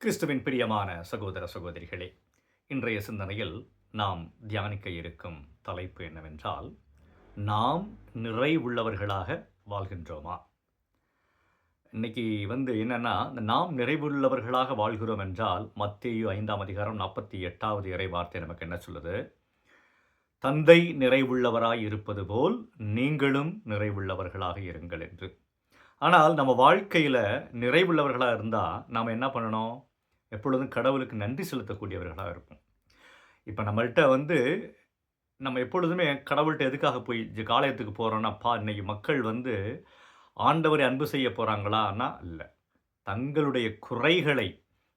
கிறிஸ்துவின் பிரியமான சகோதர சகோதரிகளே இன்றைய சிந்தனையில் நாம் தியானிக்க இருக்கும் தலைப்பு என்னவென்றால் நாம் நிறைவுள்ளவர்களாக வாழ்கின்றோமா? இன்னைக்கு வந்து என்னென்னா இந்த நாம் நிறைவுள்ளவர்களாக வாழ்கிறோம் என்றால் மத்திய ஐந்தாம் அதிகாரம் நாற்பத்தி எட்டாவது இறை வார்த்தை நமக்கு என்ன சொல்லுது? தந்தை நிறைவுள்ளவராய் இருப்பது போல் நீங்களும் நிறைவுள்ளவர்களாக இருங்கள் என்று. ஆனால் நம்ம வாழ்க்கையில் நிறைவுள்ளவர்களாக இருந்தால் நாம் என்ன பண்ணணும்? எப்பொழுதும் கடவுளுக்கு நன்றி செலுத்தக்கூடியவர்களாக இருக்கும் இப்போ நம்மள்கிட்ட வந்து நம்ம எப்பொழுதுமே கடவுள்கிட்ட எதுக்காக போய் காலயத்துக்கு போகிறோன்னா பா இன்னைக்கு மக்கள் வந்து ஆண்டவரை அன்பு செய்ய போகிறாங்களான்னா இல்லை. தங்களுடைய குறைகளை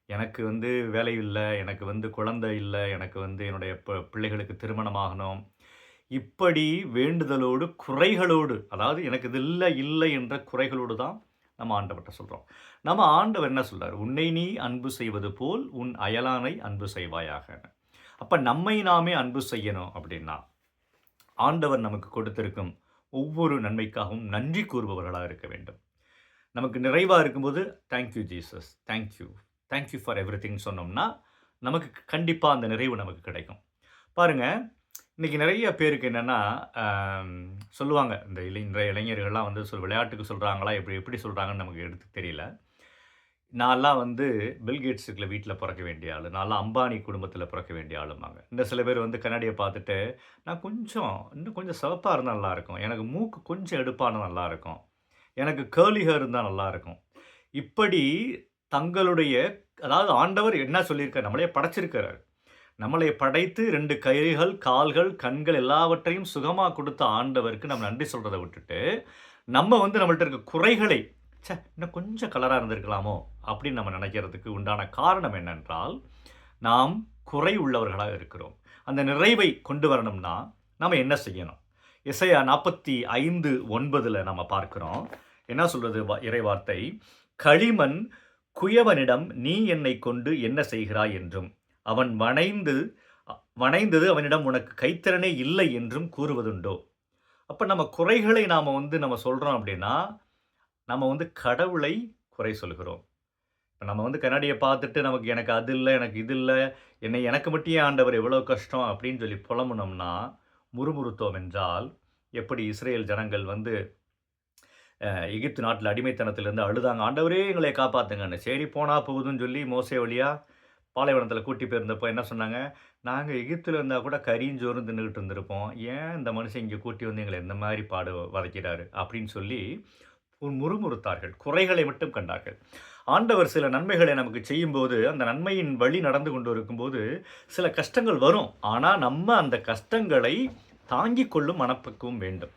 எனக்கு வந்து வேலை இல்லை எனக்கு வந்து குழந்தை இல்லை எனக்கு வந்து என்னுடைய ப- பிள்ளைகளுக்கு திருமணமாகணும் இப்படி வேண்டுதலோடு குறைகளோடு அதாவது எனக்கு இது இல்லை இல்லை என்ற குறைகளோடு தான் நம்ம ஆண்டவர்கிட்ட சொல்கிறோம் நம்ம ஆண்டவர் என்ன சொல்கிறார் உன்னை நீ அன்பு செய்வது போல் உன் அயலானை அன்பு செய்வாயாக. அப்போ நம்மை நாமே அன்பு செய்யணும் அப்படின்னா ஆண்டவர் நமக்கு கொடுத்திருக்கும் ஒவ்வொரு நன்மைக்காகவும் நன்றி கூறுபவர்களாக இருக்க வேண்டும். நமக்கு நிறைவாக இருக்கும்போது thank you Jesus thank you thank you for everything சொன்னோம்னா நமக்கு கண்டிப்பாக அந்த நிறைவு நமக்கு கிடைக்கும். பாருங்க இன்றைக்கி நிறைய பேருக்கு என்னென்னா சொல்லுவாங்க இந்த இளை இன்றைய இளைஞர்கள்லாம் வந்து சொல் விளையாட்டுக்கு சொல்கிறாங்களா எப்படி எப்படி சொல்கிறாங்கன்னு நமக்கு எடுத்து தெரியல. நான்லாம் வந்து பில்கேட்ஸுக்குள்ள வீட்டில் பிறக்க வேண்டிய ஆள் நான்லாம் அம்பானி குடும்பத்தில் பிறக்க வேண்டிய ஆளுமாங்க இந்த சில பேர் வந்து கண்ணாடியை பார்த்துட்டு நான் கொஞ்சம் இன்னும் கொஞ்சம் சிவப்பாக இருந்தால் நல்லாயிருக்கும். எனக்கு மூக்கு கொஞ்சம் எடுப்பான நல்லாயிருக்கும். எனக்கு கேர்லி ஹேர் இருந்தால் நல்லாயிருக்கும். இப்படி தங்களுடைய அதாவது ஆண்டவர் என்ன சொல்லியிருக்கார்? நம்மளே படைச்சிருக்கிறார். நம்மளை படைத்து ரெண்டு கைகள் கால்கள் கண்கள் எல்லாவற்றையும் சுகமாக கொடுத்த ஆண்டவருக்கு நம்ம நன்றி சொல்கிறத விட்டுட்டு நம்ம வந்து நம்மள்ட்ட இருக்க குறைகளை ச்சே இன்னும் கொஞ்சம் கலராக இருந்திருக்கலாமோ அப்படின்னு நம்ம நினைக்கிறதுக்கு உண்டான காரணம் என்னென்றால் நாம் குறை உள்ளவர்களாக இருக்கிறோம். அந்த நிறைவை கொண்டு வரணும்னா நம்ம என்ன செய்யணும்? இசையா நாற்பத்தி ஐந்து ஒன்பதில் நம்ம பார்க்குறோம். என்ன சொல்கிறது இறைவார்த்தை? களிமண் குயவனிடம் நீ என்னை கொண்டு என்ன செய்கிறாய் என்றும். அவன் வணைந்து வணைந்தது அவனிடம் உனக்கு கைத்திறனே இல்லை என்றும் கூறுவதுண்டோ? அப்போ நம்ம குறைகளை நாம் வந்து நம்ம சொல்கிறோம் அப்படின்னா நம்ம வந்து கடவுளை குறை சொல்கிறோம் இப்போ நம்ம வந்து கண்ணாடியை பார்த்துட்டு நமக்கு எனக்கு அது இல்லை எனக்கு இது இல்லை என்னை எனக்கு மட்டும் ஏன் ஆண்டவர் எவ்வளோ கஷ்டம் அப்படின்னு சொல்லி புலம்புனோம்னா முறுமுறுத்தோம் என்றால் எப்படி இஸ்ரேல் ஜனங்கள் வந்து எகிப்து நாட்டில் அடிமைத்தனத்திலேருந்து அழுதாங்க ஆண்டவரே எங்களை காப்பாற்றுங்கன்னு சரி போனால் போகுதுன்னு சொல்லி மோசே வழியாக பாலைவனத்தில் கூட்டி போயிருந்தப்போ என்ன சொன்னாங்க? நாங்கள் எகிப்தில் இருந்தால் கூட கரிஞ்சோறும் தின்னுக்கிட்டு இருந்திருப்போம். ஏன் இந்த மனுஷன் இங்கே கூட்டி வந்து எங்களை இந்த மாதிரி பாடு வதைக்கிறாரு? அப்படின்னு சொல்லி ஒரு முறுமுறுத்தார்கள். குறைகளை மட்டும் கண்டார்கள். ஆண்டவர் சில நன்மைகளை நமக்கு செய்யும்போது அந்த நன்மையின் வழி நடந்து கொண்டு இருக்கும்போது சில கஷ்டங்கள் வரும். ஆனால் நம்ம அந்த கஷ்டங்களை தாங்கிக் கொள்ளும் மனப்பக்குவம் வேண்டும்.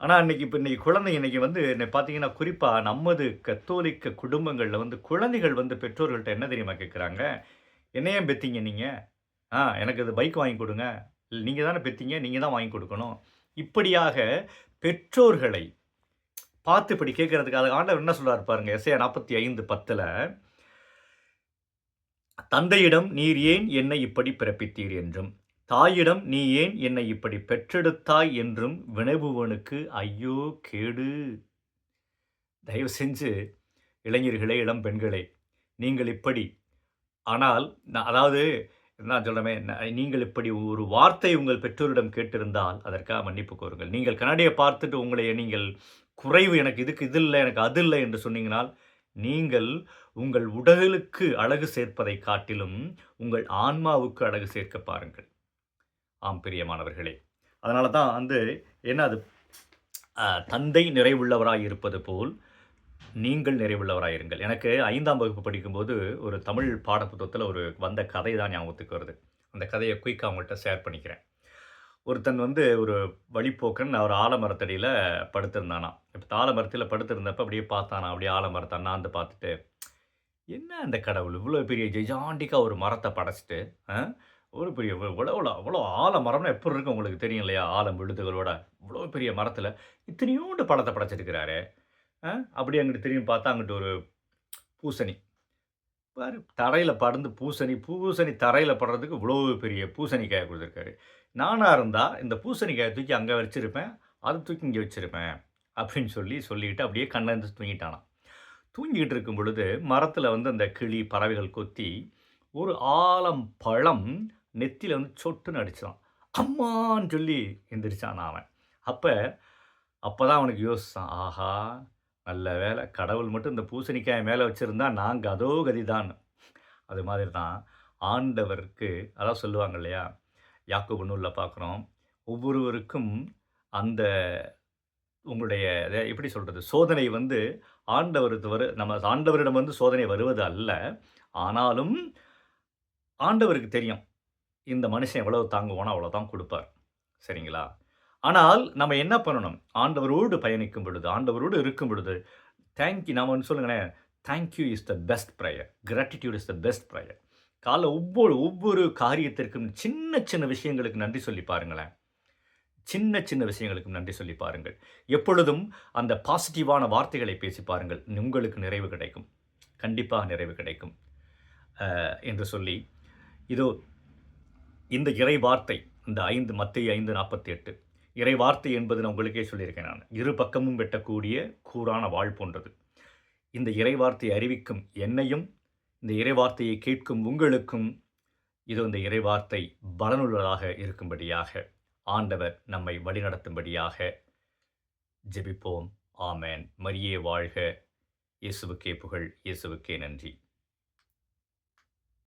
ஆனால் இன்றைக்கி இப்போ இன்றைக்கி குழந்தை இன்னைக்கு வந்து என்னை பார்த்தீங்கன்னா குறிப்பாக நமது கத்தோலிக்க குடும்பங்களில் வந்து குழந்தைகள் வந்து பெற்றோர்கள்ட்ட என்ன தெரியுமா கேட்குறாங்க என்ன ஏன் நீங்கள் ஆ எனக்கு இது பைக் வாங்கி கொடுங்க. நீங்கள் தானே பெற்றீங்க நீங்கள் தான் வாங்கி கொடுக்கணும். இப்படியாக பெற்றோர்களை பார்த்து இப்படி கேட்கறதுக்காக ஆண்டவர் என்ன சொல்கிறார் பாருங்க எஸ்ஏ நாற்பத்தி ஐந்து பத்தில் தந்தையிடம் நீர் ஏன் என்னை இப்படி பிறப்பித்தீர் என்றும்? தாயிடம் நீ ஏன் என்னை இப்படி பெற்றெடுத்தாய்? என்றும் வினைபுவனுக்கு ஐயோ கேடு. தயவு செஞ்சு இளைஞர்களே இளம் பெண்களே நீங்கள் இப்படி. ஆனால் நான் அதாவது நான் சொல்கிறேன் நீங்கள் இப்படி ஒரு வார்த்தை உங்கள் பெற்றோரிடம் கேட்டிருந்தால் அதற்காக மன்னிப்பு கோருங்கள். நீங்கள் கண்ணாடியை பார்த்துட்டு உங்களை நீங்கள் குறைவு எனக்கு இதுக்கு இது இல்லை எனக்கு அது இல்லை என்று சொன்னீங்கனால் நீங்கள் உங்கள் உடலுக்கு அழகு சேர்ப்பதை காட்டிலும் உங்கள் ஆன்மாவுக்கு அழகு சேர்க்க பாருங்கள். ஆம் பிரியமானவர்களே அதனால தான் வந்து என்ன அது தந்தை நிறைவுள்ளவராக இருப்பது போல் நீங்கள் நிறைவுள்ளவராக இருங்கள். எனக்கு ஐந்தாம் வகுப்பு படிக்கும்போது ஒரு தமிழ் பாடப்புத்தகத்தில் ஒரு வந்த கதை தான் ஞாபகத்துக்கு வருது. அந்த கதையை குயிக்காக அவங்கள்ட்ட ஷேர் பண்ணிக்கிறேன். ஒருத்தன் வந்து ஒரு வழிப்போக்கன் அவர் ஆலமரத்தடியில் படுத்திருந்தானா. இப்போ ஆலமரத்தில் படுத்திருந்தப்ப அப்படியே பார்த்தானா அப்படியே ஆலமரத்தை அண்ணாந்து பார்த்துட்டு என்ன அந்த கடவுள்? இவ்வளோ பெரிய ஜெஜாண்டிக்காக ஒரு மரத்தை படைச்சிட்டு ஒரு பெரிய இவ்வளோ அவ்வளோ அவ்வளோ ஆலமரம்னா எப்படி இருக்கும் உங்களுக்கு தெரியும் இல்லையா? ஆலம் விழுதுகளோட இவ்வளோ பெரிய மரத்தில் இத்தனையோண்டு பழத்தை படைச்சிருக்கிறாரு. ஆ? அப்படியே அங்கிட்டு திரும்பி பார்த்தா அங்கிட்டு ஒரு பூசணி. பாரு தரையில் படர்ந்து பூசணி பூசணி தரையில் படுறதுக்கு இவ்வளோ பெரிய பூசணிக்காயை கொடுத்துருக்காரு. நானாக இருந்தால் இந்த பூசணிக்காயை தூக்கி அங்கே வச்சுருப்பேன் அதை தூக்கி இங்கே வச்சுருப்பேன் அப்படின்னு சொல்லி சொல்லிக்கிட்டு அப்படியே கண்ணந்து தூங்கிட்டானாம். தூங்கிட்டு இருக்கும் பொழுது மரத்தில் வந்து அந்த கிளி பறவைகள் கொத்தி ஒரு ஆலம் பழம் நெத்தியில் வந்து சொட்டுன்னு அடித்தான் அம்மான்னு சொல்லி எந்திரிச்சான் அவன். அப்போ அப்போ தான் அவனுக்கு யோசித்தான் ஆஹா நல்ல வேலை கடவுள் மட்டும் இந்த பூசணிக்காய் மேலே வச்சுருந்தா நாங்கள் அதோ கதிதான். அது மாதிரி தான் ஆண்டவருக்கு அதான் சொல்லுவாங்க இல்லையா யாக்கு நூலில் பார்க்குறோம் ஒவ்வொருவருக்கும் அந்த உங்களுடைய அதை எப்படி சொல்கிறது சோதனை வந்து ஆண்டவருக்கு வரு நம்ம ஆண்டவரிடம் வந்து சோதனை வருவது அல்ல. ஆனாலும் ஆண்டவருக்கு தெரியும். இந்த மனுஷன் எவ்வளவு தாங்குவானோ அவ்வளோதான் கொடுப்பார். சரிங்களா? ஆனால் நம்ம என்ன பண்ணணும்? ஆண்டவரோடு பயணிக்கும் பொழுது ஆண்டவரோடு இருக்கும் பொழுது தேங்க்யூ நாம் ஒன்று சொல்லுங்களேன். Thank you is the best prayer gratitude is the best prayer காலைல ஒவ்வொரு ஒவ்வொரு காரியத்திற்கும் சின்ன சின்ன விஷயங்களுக்கு நன்றி சொல்லி பாருங்களேன். சின்ன சின்ன விஷயங்களுக்கும் நன்றி சொல்லி பாருங்கள். எப்பொழுதும் அந்த பாசிட்டிவான வார்த்தைகளை பேசி பாருங்கள். உங்களுக்கு நிறைவு கிடைக்கும். கண்டிப்பாக நிறைவு கிடைக்கும். என்று சொல்லி இதோ இந்த இறை வார்த்தை இந்த ஐந்து மத்திய ஐந்து நாற்பத்தி எட்டு இறை வார்த்தை என்பது நான் உங்களுக்கே சொல்லியிருக்கேன் நான். இரு பக்கமும் வெட்டக்கூடிய கூரான வாழ் போன்றது. இந்த இறை வார்த்தையை அறிவிக்கும் என்னையும் இந்த இறை வார்த்தையை கேட்கும் உங்களுக்கும் இது இந்த இறை வார்த்தை பலனுள்ளதாக இருக்கும்படியாக ஆண்டவர் நம்மை வழிநடத்தும்படியாக ஜெபிப்போம். ஆமேன். மரியே வாழ்க. இயேசுவுக்கே புகழ். இயேசுவுக்கே நன்றி.